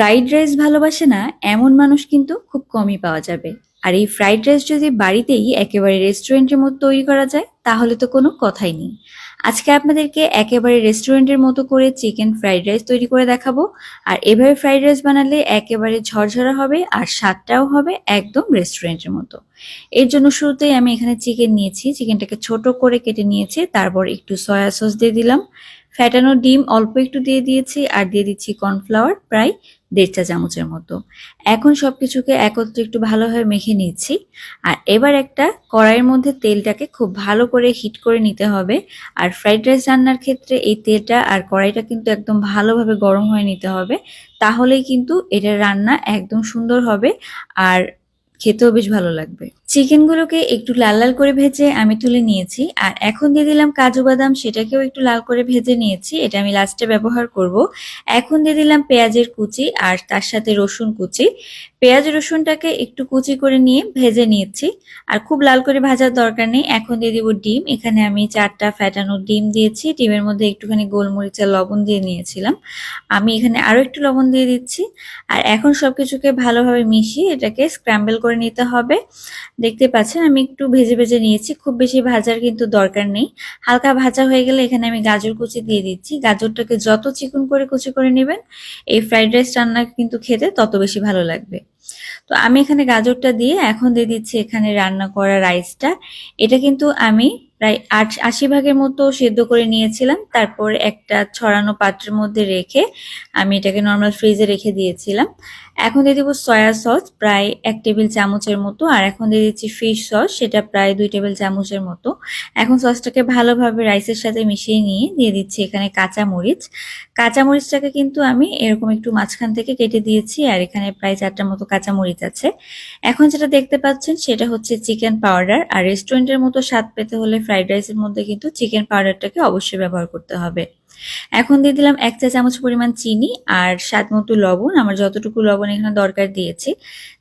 Fried rice ভালোবাসে না, এমন মানুষ কিন্তু খুব কমই পাওয়া যাবে। আর এই ফ্রাইড রাইস যদি বাড়িতেই একেবারে রেস্টুরেন্টের মতো তৈরি করা যায়, তাহলে তো কোনো কথাই নেই। আজকে আপনাদেরকে একেবারে রেস্টুরেন্টের মতো করে চিকেন ফ্রাইড রাইস তৈরি করে দেখাবো। আর এভাবে ফ্রাইড রাইস বানালে একেবারে ঝরঝরা হবে আর স্বাদটাও হবে একদম রেস্টুরেন্টের মতো। এর জন্য শুরুতেই আমি এখানে চিকেন নিয়েছি। চিকেনটাকে ছোট করে কেটে নিয়েছি, তারপর একটু সয়া সস দিয়ে দিলাম। ফ্যাটানো ডিম অল্প একটু দিয়ে দিয়েছি আর দিয়ে দিচ্ছি কর্নফ্লাওয়ার প্রায় দেড় চা চামচের মতো। এখন সব কিছুকে একত্রে একটু ভালোভাবে মেখে নিচ্ছি। আর এবার একটা কড়াইয়ের মধ্যে তেলটাকে খুব ভালো করে হিট করে নিতে হবে। আর ফ্রাইড রাইস রান্নার ক্ষেত্রে এই তেলটা আর কড়াইটা কিন্তু একদম ভালোভাবে গরম হয়ে নিতে হবে। তাহলেই কিন্তু এটা রান্না একদম সুন্দর হবে আর খেতেও বেশ ভালো লাগবে। চিকেনগুলোকে একটু লাল লাল করে ভেজে আমি তুলে নিয়েছি। আর এখন দিয়ে দিলাম কাজু বাদাম, সেটাকেও একটু লাল করে ভেজে নিয়েছি। এটা আমি লাস্টে ব্যবহার করব। এখন দিয়ে দিলাম পেঁয়াজের কুচি আর তার সাথে রসুন কুচি। পেঁয়াজ, রসুনটাকে একটু কুচি করে নিয়ে ভেজে নিয়েছি আর খুব লাল করে ভাজার দরকার নেই। এখন দিয়ে দিব ডিম। এখানে আমি চারটা ফ্যাটানো ডিম দিয়েছি। ডিমের মধ্যে একটুখানি গোলমরিচের লবণ দিয়ে নিয়েছিলাম। আমি এখানে আরও একটু লবণ দিয়ে দিচ্ছি। আর এখন সব কিছুকে ভালোভাবে মিশিয়ে এটাকে স্ক্র্যাম্বল করে নিতে হবে। দেখতে পাচ্ছেন, আমি একটু ভেজে ভেজে নিয়েছি। খুব বেশি ভাজার কিন্তু দরকার নেই। হালকা ভাজা হয়ে গেলে এখানে আমি গাজর কুচি দিয়ে দিচ্ছি। গাজরটাকে যত চিকন করে কুচি করে নেবেন, এই ফ্রাইড রাইস রান্না কিন্তু খেতে তত বেশি ভালো লাগবে। তো আমি এখানে গাজরটা দিয়ে এখন দিয়ে দিচ্ছি এখানে রান্না করা রাইসটা। এটা কিন্তু আমি প্রায় আট আশি ভাগের মতো সেদ্ধ করে নিয়েছিলাম। তারপর একটা ছড়ানো পাত্রের মধ্যে রেখে আমি এটাকে নর্মাল ফ্রিজে রেখে দিয়েছিলাম। এখন দিয়ে দেবো সয়া সস প্রায় এক টেবিল চামচের মতো। আর এখন দিয়ে দিচ্ছি ফিশ সস সেটা প্রায় দুই টেবিল চামচের মতো। এখন সসটাকে ভালোভাবে রাইসের সাথে মিশিয়ে নিয়ে দিয়ে দিচ্ছি এখানে কাঁচা মরিচ কাঁচা মরিচটাকে কিন্তু আমি এরকম একটু মাঝখান থেকে কেটে দিয়েছি, আর এখানে প্রায় চারটার মতো কাঁচা মরিচ আছে। এখন যেটা দেখতে পাচ্ছেন, সেটা হচ্ছে চিকেন পাউডার আর রেস্টুরেন্টের মতো স্বাদ পেতে হলে ফ্রাইড রাইসের মধ্যে কিন্তু চিকেন পাউডারটাকে অবশ্যই ব্যবহার করতে হবে। এখন দিয়ে দিলাম এক চা চামচ পরিমাণ চিনি আর স্বাদ মতো লবণ। আমার যতটুকু লবণ এখানে দরকার দিয়েছি।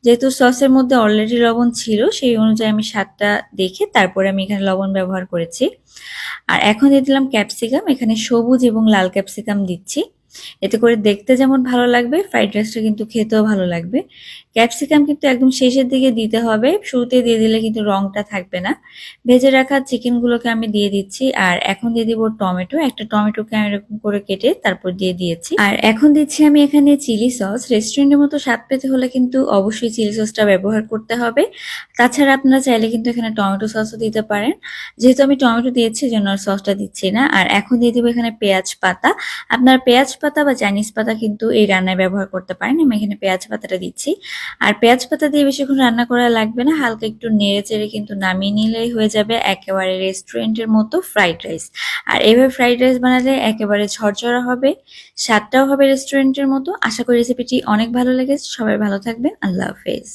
যেহেতু সসের মধ্যে অলরেডি লবণ ছিল, সেই অনুযায়ী আমি স্বাদটা দেখে তারপরে আমি এখানে লবণ ব্যবহার করেছি। আর এখন দিয়ে দিলাম ক্যাপসিকাম এখানে সবুজ এবং লাল ক্যাপসিকাম দিচ্ছি। এতে করে দেখতে যেমন ভালো লাগবে ফ্রাইড রাইসটা কিন্তু খেতেও ভালো লাগবে। ক্যাপসিকাম কিন্তু একদম শেষের দিকে দিতে হবে, শুরুতে দিয়ে দিলে কিন্তু রংটা থাকবে না। ভেজে রাখা চিকেনগুলোকে আমি দিয়ে দিচ্ছি, আর এখন দিয়ে দিব টমেটো। একটা টমেটোকে আমি এরকম করে কেটে তারপর দিয়ে দিয়েছি। আর এখন দিচ্ছি আমি এখানে চিলি সস রেস্টুরেন্টের মতো স্বাদ পেতে হলে কিন্তু অবশ্যই চিলি সসটা ব্যবহার করতে হবে। তাছাড়া আপনারা চাইলে কিন্তু এখানে টমেটো সসও দিতে পারেন। যেহেতু আমি টমেটো দিয়েছি জন্য সসটা দিচ্ছি না। আর এখন দিয়ে দিব এখানে পেঁয়াজ পাতা। আপনার পেঁয়াজ পাতা বা চাইনিজ পাতা কিন্তু এই রান্নায় ব্যবহার করতে পারেন। আমি এখানে পেঁয়াজ পাতাটা দিচ্ছি। আর পেঁয়াজ পাতা দিয়ে বেশিক্ষণ রান্না করা লাগবে না। হালকা একটু নেড়ে চেড়ে কিন্তু নামিয়ে নিলেই হয়ে যাবে একেবারে রেস্টুরেন্টের মতো ফ্রাইড রাইস। আর এভাবে ফ্রাইড রাইস বানালে একেবারে ঝরঝরা হবে, স্বাদটাও হবে রেস্টুরেন্টের মতো। আশা করি রেসিপিটি অনেক ভালো লেগেছে। সবাই ভালো থাকবেন। আল্লাহ হাফেজ।